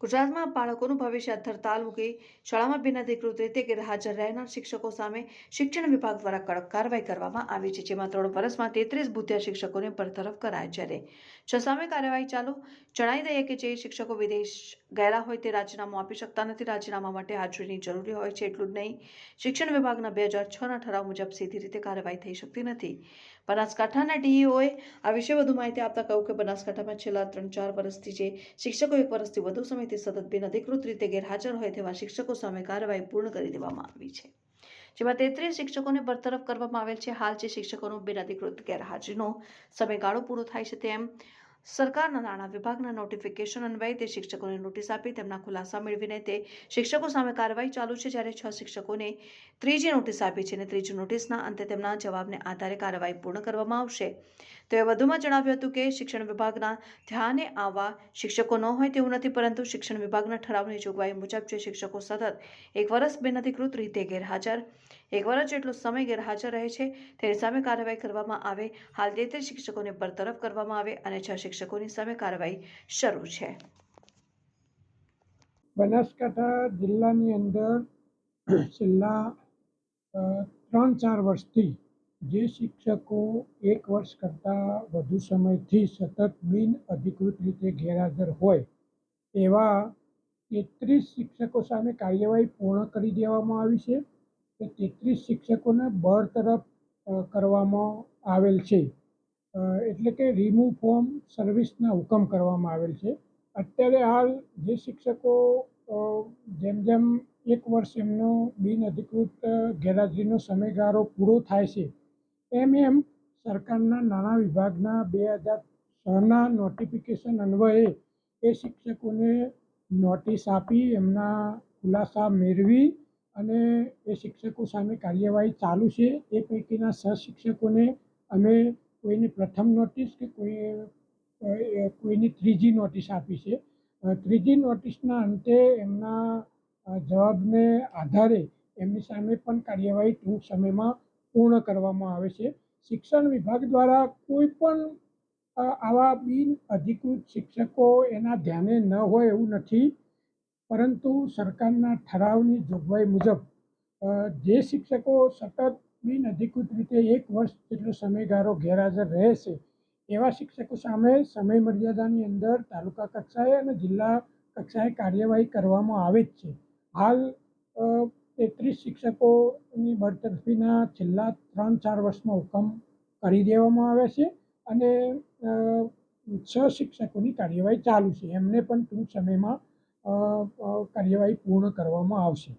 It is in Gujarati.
ગુજરાતમાં બાળકોનું ભવિષ્ય ધરતાલ મૂકી શાળામાં બિનઅધિકૃત રીતે ગેરહાજર રહેનાર શિક્ષકો સામે શિક્ષણ વિભાગ દ્વારા કડક કાર્યવાહી કરવામાં આવી છે, જેમાં ત્રણ વર્ષમાં તેત્રીસ ભૂતિયા શિક્ષકોને બરતરફ કરાયા જ્યારે છ સામે કાર્યવાહી ચાલુ. જણાવી દઈએ કે જે શિક્ષકો વિદેશ ગયેલા હોય તે રાજીનામું આપી શકતા નથી. રાજીનામા માટે હાજરીની જરૂરી હોય છે એટલું જ નહીં. શિક્ષણ વિભાગના બે હજાર છના ઠરાવ મુજબ સીધી રીતે કાર્યવાહી થઈ શકતી નથી. બનાસકાંઠાના ડીઈઓએ આ વિશે વધુ માહિતી આપતા કહ્યું કે બનાસકાંઠામાં છેલ્લા ત્રણ ચાર વર્ષથી જે શિક્ષકો એક વર્ષથી વધુ સમયથી સતત બિનઅધિકૃત રીતે ગેરહાજર હોય તેવા શિક્ષકો સામે કાર્યવાહી પૂર્ણ કરી દેવામાં આવી છે. જેમાં તેત્રીસ શિક્ષકોને બરતરફ કરવામાં આવેલ છે. હાલ જે શિક્ષકોનો બિનઅધિકૃત ગેરહાજરીનો સમયગાળો પૂરો થાય છે તેમ સરકારના નાણાં વિભાગના નોટિફિકેશન અન્વયે તે શિક્ષકોને નોટિસ આપી તેમના ખુલાસા મેળવીને તે શિક્ષકો સામે કાર્યવાહી ચાલુ છે જ્યારે છ શિક્ષકોને ત્રીજી નોટિસ આપી છે અને ત્રીજી નોટિસના અંતે તેમના જવાબને આધારે કાર્યવાહી પૂર્ણ કરવામાં આવશે. તેઓએ વધુમાં જણાવ્યું હતું કે શિક્ષણ વિભાગના ધ્યાને આવવા શિક્ષકો ન હોય તેવું નથી, પરંતુ શિક્ષણ વિભાગના ઠરાવની જોગવાઈ મુજબ જે શિક્ષકો સતત એક વર્ષ બિનઅધિકૃત રીતે ગેરહાજર, એક વર્ષ જેટલો સમય ગેરહાજર રહે છે, તેની સામે કાર્યવાહી કરવામાં આવે, હાલ તેત્રીસ શિક્ષકોને બરતરફ કરવામાં આવે અને છ શિક્ષકોની સામે કાર્યવાહી શરૂ છે. બનાસકાંઠા જિલ્લાની અંદર છેલ્લા ત્રણ ચાર વર્ષથી જે શિક્ષકો એક વર્ષ કરતાં વધુ સમયથી સતત બિન અધિકૃત રીતે ગેરહાજર હોય એવા તેત્રીસ શિક્ષકો સામે કાર્યવાહી પૂર્ણ કરી દેવામાં આવી છે. તે તેત્રીસ શિક્ષકોને બરતરફ કરવામાં આવેલ છે. એટલે કે રિમૂવ ફોર્મ સર્વિસના હુકમ કરવામાં આવેલ છે. અત્યારે હાલ જે શિક્ષકો જેમ જેમ એક વર્ષ એમનો બિનઅધિકૃત અધિકૃત ગેરહાજરીનો સમયગાળો પૂરો થાય છે એમ એમ સરકારના નાણાં વિભાગના બે હજાર છના નોટિફિકેશન અન્વયે એ શિક્ષકોને નોટિસ આપી, એમના ખુલાસા મેળવી અને એ શિક્ષકો સામે કાર્યવાહી ચાલુ છે. એ પૈકીના સહ શિક્ષકોને અમે કોઈની પ્રથમ નોટિસ કે કોઈ કોઈની ત્રીજી નોટિસ આપી છે? ત્રીજી નોટિસના અંતે એમના જવાબને આધારે એમની સામે પણ કાર્યવાહી ટૂંક સમયમાં પૂર્ણ કરવામાં આવે છે. શિક્ષણ વિભાગ દ્વારા કોઈ પણ આવા બિન અધિકૃત શિક્ષકો એના ધ્યાને ન હોય એવું નથી, પરંતુ સરકારના ઠરાવની જોગવાઈ મુજબ જે શિક્ષકો સતત બિન અધિકૃત રીતે એક વર્ષ જેટલો સમયગાળો ગેરહાજર રહેશે એવા શિક્ષકો સામે સમય મર્યાદાની અંદર તાલુકા કક્ષાએ અને જિલ્લા કક્ષાએ કાર્યવાહી કરવામાં આવે જ છે. હાલ તેત્રીસ શિક્ષકોની બરતરફીના છેલ્લા ત્રણ ચાર વર્ષમાં હુકમ કરી દેવામાં આવ્યા છે અને છ શિક્ષકોની કાર્યવાહી ચાલુ છે. એમને પણ ટૂંક સમયમાં કાર્યવાહી પૂર્ણ કરવામાં આવશે.